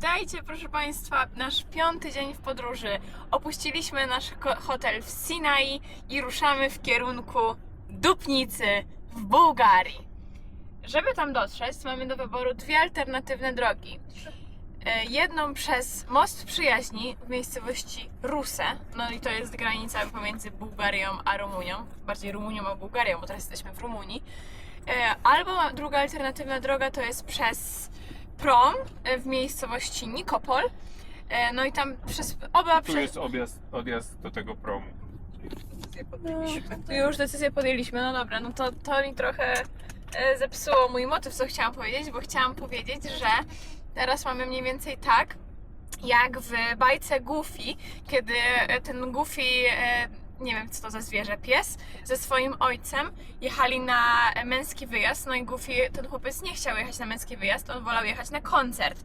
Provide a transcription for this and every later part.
Witajcie, proszę Państwa, nasz piąty dzień w podróży. Opuściliśmy nasz hotel w Sinai i ruszamy w kierunku Dupnicy w Bułgarii. Żeby tam dotrzeć, mamy do wyboru dwie alternatywne drogi. E, Jedną przez Most Przyjaźni w miejscowości Ruse, no i to jest granica pomiędzy Bułgarią a Rumunią, bardziej Rumunią a Bułgarią, bo teraz jesteśmy w Rumunii. E, Albo druga alternatywna droga to jest przez Prom e, w miejscowości Nikopol. E, No i tam przez oba Tu przez... jest objazd, odjazd do tego promu. No, już decyzję podjęliśmy, no dobra, no to, to mi trochę e, zepsuło mój motyw, co chciałam powiedzieć, bo chciałam powiedzieć, że teraz mamy mniej więcej tak, jak w bajce Goofy, kiedy ten Goofy, nie wiem co to za zwierzę, pies, ze swoim ojcem jechali na męski wyjazd, no i Goofy, ten chłopiec nie chciał jechać na męski wyjazd, on wolał jechać na koncert.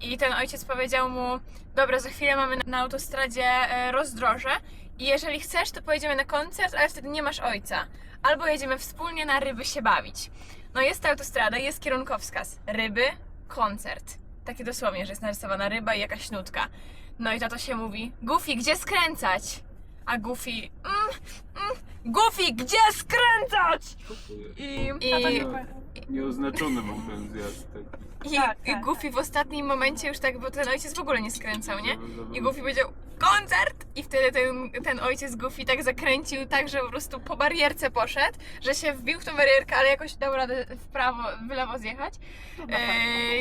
I ten ojciec powiedział mu, dobra, za chwilę mamy na autostradzie e, rozdroże i jeżeli chcesz, to pojedziemy na koncert, ale wtedy nie masz ojca. Albo jedziemy wspólnie na ryby się bawić. No jest ta autostrada, jest kierunkowskaz. Ryby, koncert. Takie dosłownie, że jest narysowana ryba i jakaś nutka. No i tato się mówi, Goofy, gdzie skręcać? A Goofy, mm, mm, Goofy, gdzie skręcać? I, i, Nieoznaczony mam ten zjazd. taki. I, Tak, i tak, Goofy w ostatnim momencie już tak, bo ten ojciec w ogóle nie skręcał, nie? I Goofy powiedział koncert! I wtedy ten, ten ojciec Goofy tak zakręcił tak, że po prostu po barierce poszedł, że się wbił w tą barierkę, ale jakoś dał radę w prawo, w lewo zjechać. E,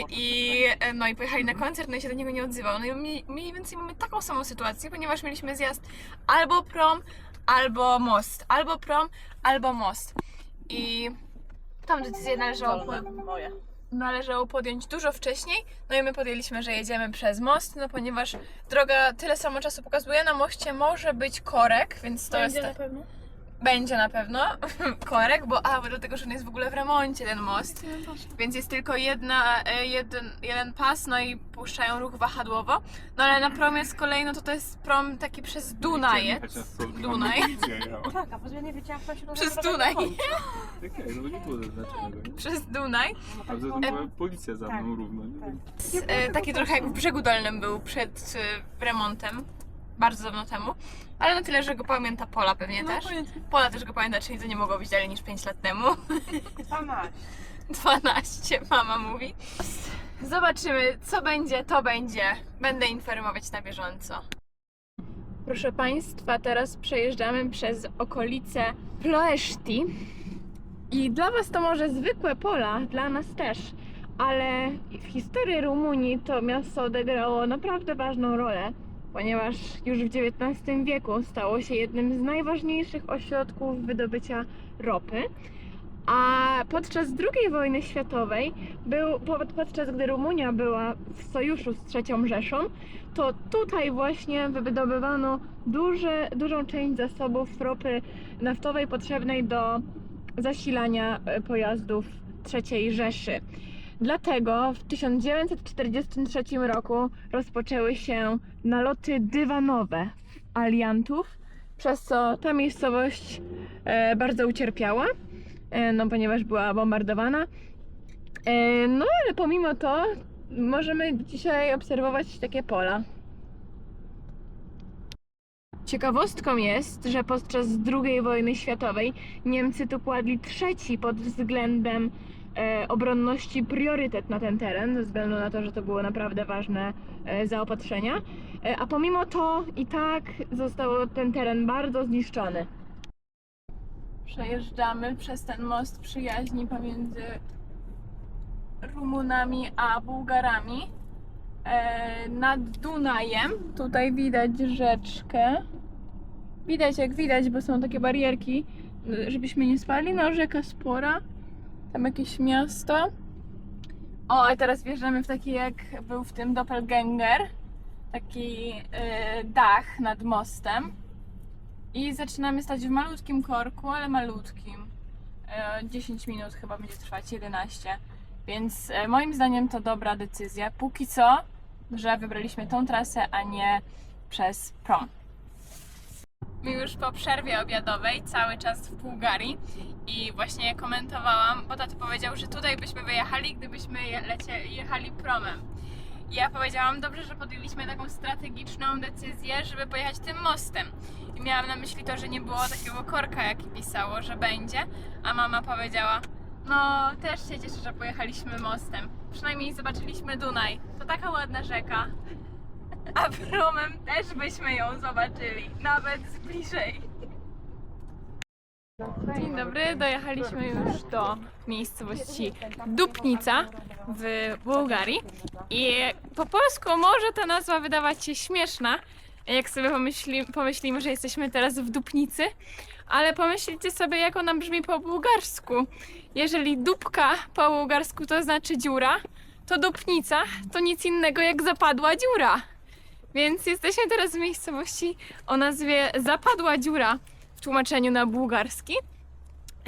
I e, no i pojechali na koncert, no i się do niego nie odzywał. No i mniej, mniej więcej mamy taką samą sytuację, ponieważ mieliśmy zjazd albo prom, albo most. Albo prom, albo most. I tą decyzję należało, Moje. Należało podjąć dużo wcześniej. No i my podjęliśmy, że jedziemy przez most, no ponieważ droga tyle samo czasu pokazuje. Na moście może być korek, więc to jest. pewno. Będzie na pewno korek, bo a, bo dlatego, że on jest w ogóle w remoncie ten most. Więc jest tylko jedna, e, jeden, jeden pas, no i puszczają ruch wahadłowo. No ale na promie z kolei, no to to jest prom taki przez to Dunaj. jechała. Tak, a ja nie wiedziałam, się Przez Dunaj. Okej, no nie było zaznaczonego, nie? Przez Dunaj. A tym była policja za mną równo, nie? tak. E, taki trochę jak w brzegu dolnym był przed e, remontem. Bardzo dawno temu. Ale na tyle, że go pamięta Pola pewnie też. Pola też go pamięta, czyli to nie mogło być dalej niż 5 lat temu. 12. 12, mama mówi. Zobaczymy, co będzie, to będzie. Będę informować na bieżąco. Proszę Państwa, teraz przejeżdżamy przez okolice Ploeszti. I dla Was to może zwykłe pola, dla nas też, ale w historii Rumunii to miasto odegrało naprawdę ważną rolę, ponieważ już w XIX wieku stało się jednym z najważniejszych ośrodków wydobycia ropy. A podczas II wojny światowej, był, pod- podczas gdy Rumunia była w sojuszu z III Rzeszą, to tutaj właśnie wydobywano duże, dużą część zasobów ropy naftowej potrzebnej do zasilania e, pojazdów III Rzeszy. Dlatego w 1943 roku rozpoczęły się naloty dywanowe aliantów, przez co ta miejscowość e, bardzo ucierpiała e, no ponieważ była bombardowana. E, No ale pomimo to możemy dzisiaj obserwować takie pola. Ciekawostką jest, że podczas II wojny światowej Niemcy tu kładli trzeci pod względem obronności priorytet na ten teren, ze względu na to, że to było naprawdę ważne e, zaopatrzenia. E, a pomimo to i tak został ten teren bardzo zniszczony. Przejeżdżamy przez ten most przyjaźni pomiędzy Rumunami a Bułgarami e, nad Dunajem. Tutaj widać rzeczkę. Widać jak widać, bo są takie barierki, e, żebyśmy nie spali. No rzeka spora. Tam jakieś miasto. O, a teraz wjeżdżamy w taki jak był w tym Doppelganger. Taki e, dach nad mostem. I zaczynamy stać w malutkim korku, ale malutkim. E, 10 minut chyba będzie trwać, 11. Więc e, moim zdaniem to dobra decyzja. Póki co, że wybraliśmy tą trasę, a nie przez prom. My już po przerwie obiadowej, cały czas w Bułgarii i właśnie komentowałam, bo tato powiedział, że tutaj byśmy wyjechali, gdybyśmy lecie, jechali promem. I ja powiedziałam, dobrze, że podjęliśmy taką strategiczną decyzję, żeby pojechać tym mostem. I miałam na myśli to, że nie było takiego korka, jaki pisało, że będzie. A mama powiedziała, no też się cieszę, że pojechaliśmy mostem. Przynajmniej zobaczyliśmy Dunaj. To taka ładna rzeka. A promem też byśmy ją zobaczyli, nawet z bliżej. Dzień dobry, dojechaliśmy już do miejscowości Dupnica w Bułgarii i po polsku może ta nazwa wydawać się śmieszna, jak sobie pomyśli, pomyślimy, że jesteśmy teraz w Dupnicy, ale pomyślcie sobie, jak ona brzmi po bułgarsku. Jeżeli dupka po bułgarsku to znaczy dziura, to dupnica to nic innego jak zapadła dziura. Więc jesteśmy teraz w miejscowości o nazwie Zapadła Dziura w tłumaczeniu na bułgarski.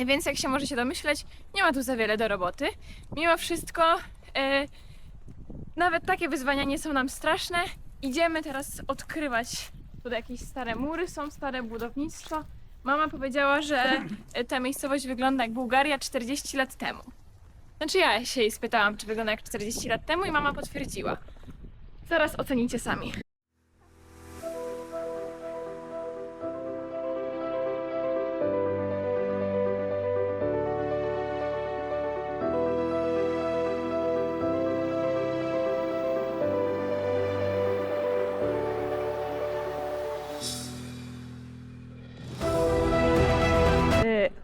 Więc jak się możecie domyśleć, nie ma tu za wiele do roboty. Mimo wszystko, e, nawet takie wyzwania nie są nam straszne. Idziemy teraz odkrywać. Tutaj jakieś stare mury są, stare budownictwo. Mama powiedziała, że e, ta miejscowość wygląda jak Bułgaria 40 lat temu. Znaczy ja się jej spytałam, czy wygląda jak 40 lat temu i mama potwierdziła. Zaraz ocenicie sami.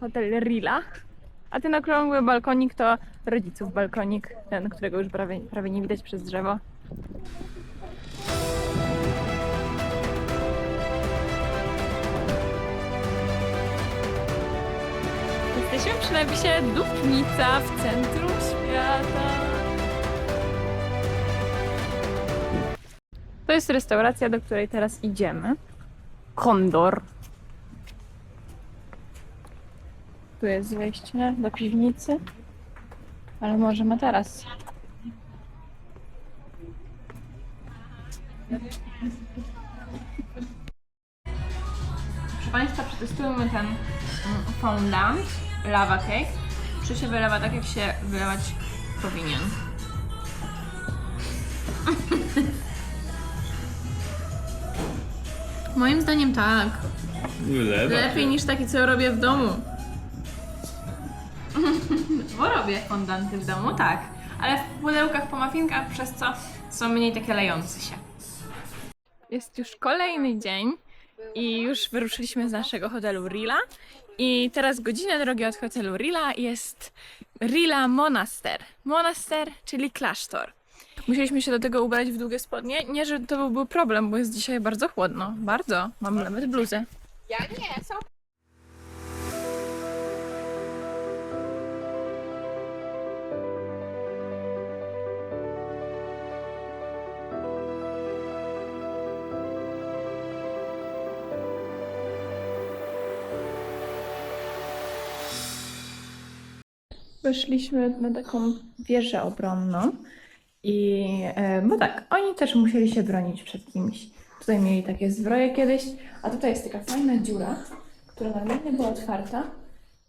Hotel Rila. A ten okrągły balkonik to rodziców balkonik, ten, którego już prawie, prawie nie widać przez drzewo. Jesteśmy przy napisie Dupnica w centrum świata. To jest restauracja, do której teraz idziemy. Kondor. Tu jest wejście do piwnicy. Ale możemy teraz. Proszę Państwa, przetestujemy ten mm, fondant, lava cake. Czy się wylewa tak, jak się wylewać powinien? Moim zdaniem tak. Lepiej niż taki, co robię w domu. Bo robię fondanty w domu, tak. Ale w pudełkach po mafinkach, przez co są mniej takie lejące się. Jest już kolejny dzień i już wyruszyliśmy z naszego hotelu Rila. I teraz godzinę drogi od hotelu Rila jest Rila Monaster. Monaster, czyli klasztor. Musieliśmy się do tego ubrać w długie spodnie. Nie, że to byłby problem, bo jest dzisiaj bardzo chłodno. Bardzo. Mam nawet bluzę. Ja nie, są Weszliśmy na taką wieżę obronną i e, bo tak, oni też musieli się bronić przed kimś. Tutaj mieli takie zbroje kiedyś, a tutaj jest taka fajna dziura, która normalnie była otwarta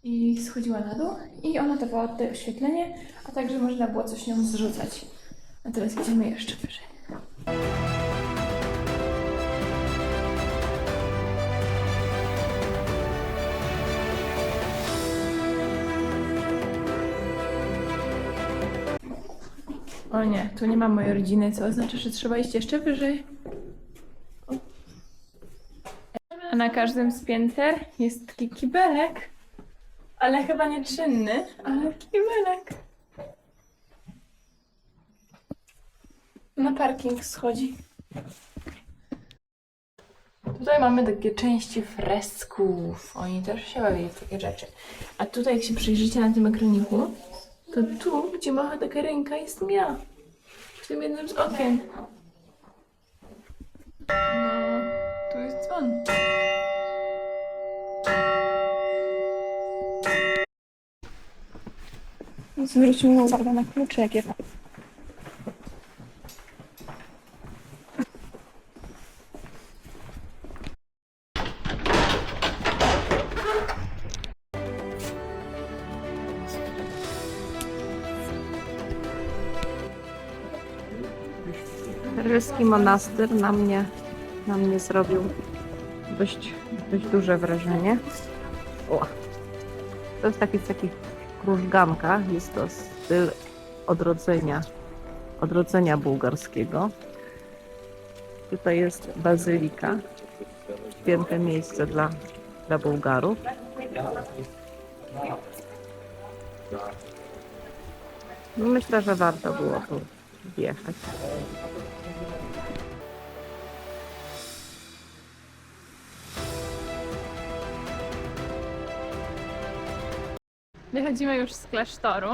i schodziła na dół i ona dawała tutaj oświetlenie, a także można było coś nią zrzucać. A teraz idziemy jeszcze wyżej. O nie, tu nie ma mojej rodziny, co oznacza, że trzeba iść jeszcze wyżej. A na każdym z pięter jest taki kibelek, ale chyba nie czynny, ale kibelek. Na parking schodzi. Tutaj mamy takie części fresków. Oni też się bawili w takie rzeczy. A tutaj, jak się przyjrzycie na tym ekraniku, to tu, gdzie macha taka ręka, jestem ja. W tym jednym z okien. No, tu jest dzwon. Zwróćmy uwagę na klucze, jakie Angielski monastyr na mnie, na mnie zrobił dość, dość duże wrażenie. O. To jest taki, taki krużganka, jest to styl odrodzenia, odrodzenia bułgarskiego. Tutaj jest bazylika, święte miejsce dla, dla Bułgarów. Myślę, że warto było tu wjechać. Wychodzimy już z klasztoru.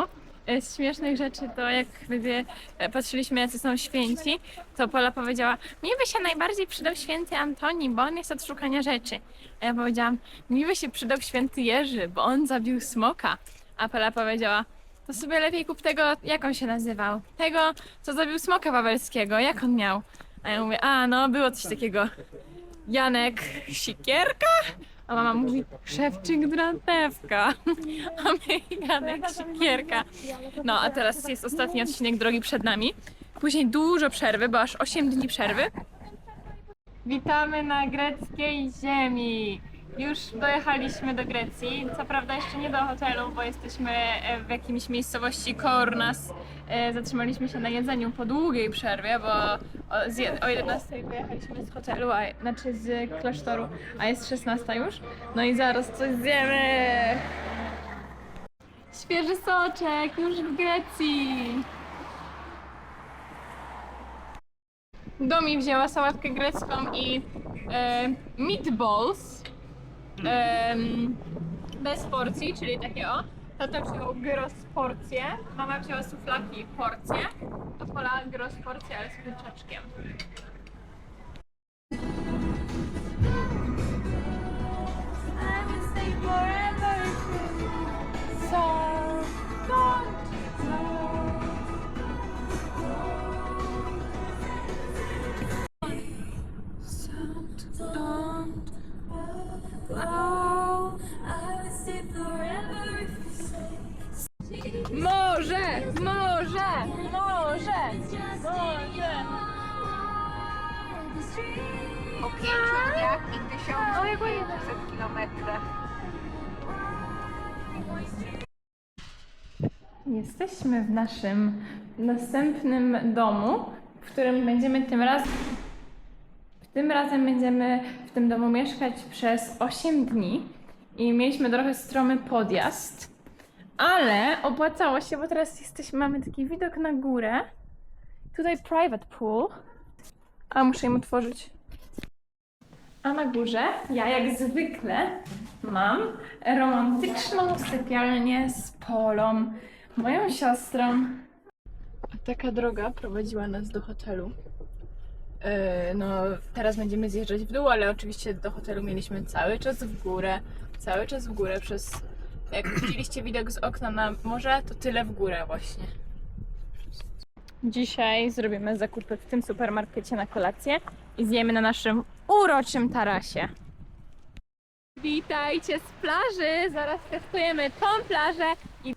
E, Z śmiesznych rzeczy to jak gdy e, patrzyliśmy jacy są święci, to Pola powiedziała, mi by się najbardziej przydał święty Antoni, bo on jest od szukania rzeczy. A ja powiedziałam, mi by się przydał święty Jerzy, bo on zabił smoka. A Pola powiedziała, to sobie lepiej kup tego, jak on się nazywał? Tego, co zabił smoka wawelskiego, jak on miał? A ja mówię, a no, było coś takiego. Janek Sikierka? A mama mówi, Szewczyk Drantewka. A my Janek Sikierka. No, a teraz jest ostatni odcinek drogi przed nami. Później dużo przerwy, bo aż 8 dni przerwy. Witamy na greckiej ziemi. Już dojechaliśmy do Grecji. Co prawda jeszcze nie do hotelu, bo jesteśmy e, w jakimś miejscowości Kornas. E, Zatrzymaliśmy się na jedzeniu po długiej przerwie, bo o 11 wyjechaliśmy z hotelu, a, znaczy z klasztoru, a jest 16 już. No i zaraz coś zjemy. Świeży soczek, już w Grecji. Domi wzięła sałatkę grecką i e, meatballs bez porcji, czyli takie o. Tata wziął gyros porcję, mama wzięła suflaki porcję, a Pola gyros porcję, ale z kurczaczkiem. Po pięciu dniach i O, jak ładnie. 1500 kilometrach. Jesteśmy w naszym następnym domu, w którym będziemy tym razem. Tym razem będziemy w tym domu mieszkać przez 8 dni i mieliśmy trochę stromy podjazd, ale opłacało się, bo teraz jesteśmy, mamy taki widok na górę. Tutaj private pool, a muszę im otworzyć. A na górze ja jak zwykle mam romantyczną sypialnię z Polą, moją siostrą. A taka droga prowadziła nas do hotelu. Yy, no, teraz będziemy zjeżdżać w dół, ale oczywiście do hotelu mieliśmy cały czas w górę, cały czas w górę przez... Jak widzieliście widok z okna na morze, to tyle w górę właśnie. Dzisiaj zrobimy zakupy w tym supermarkecie na kolację i zjemy na naszym uroczym tarasie. Witajcie z plaży! Zaraz testujemy tą plażę i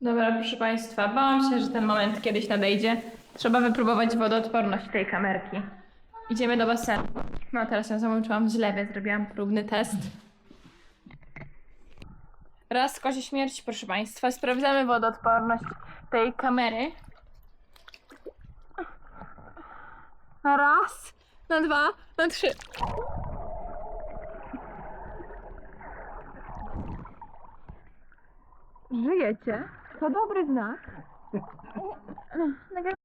Dobra, proszę Państwa, bałam się, że ten moment kiedyś nadejdzie. Trzeba wypróbować wodoodporność tej kamerki. Idziemy do basenu. No teraz ją załączyłam źle, więc zrobiłam próbny test. Raz kozie śmierć, proszę Państwa. Sprawdzamy wodoodporność tej kamery. Na raz, na dwa, na trzy. Żyjecie? To dobry znak. Nagle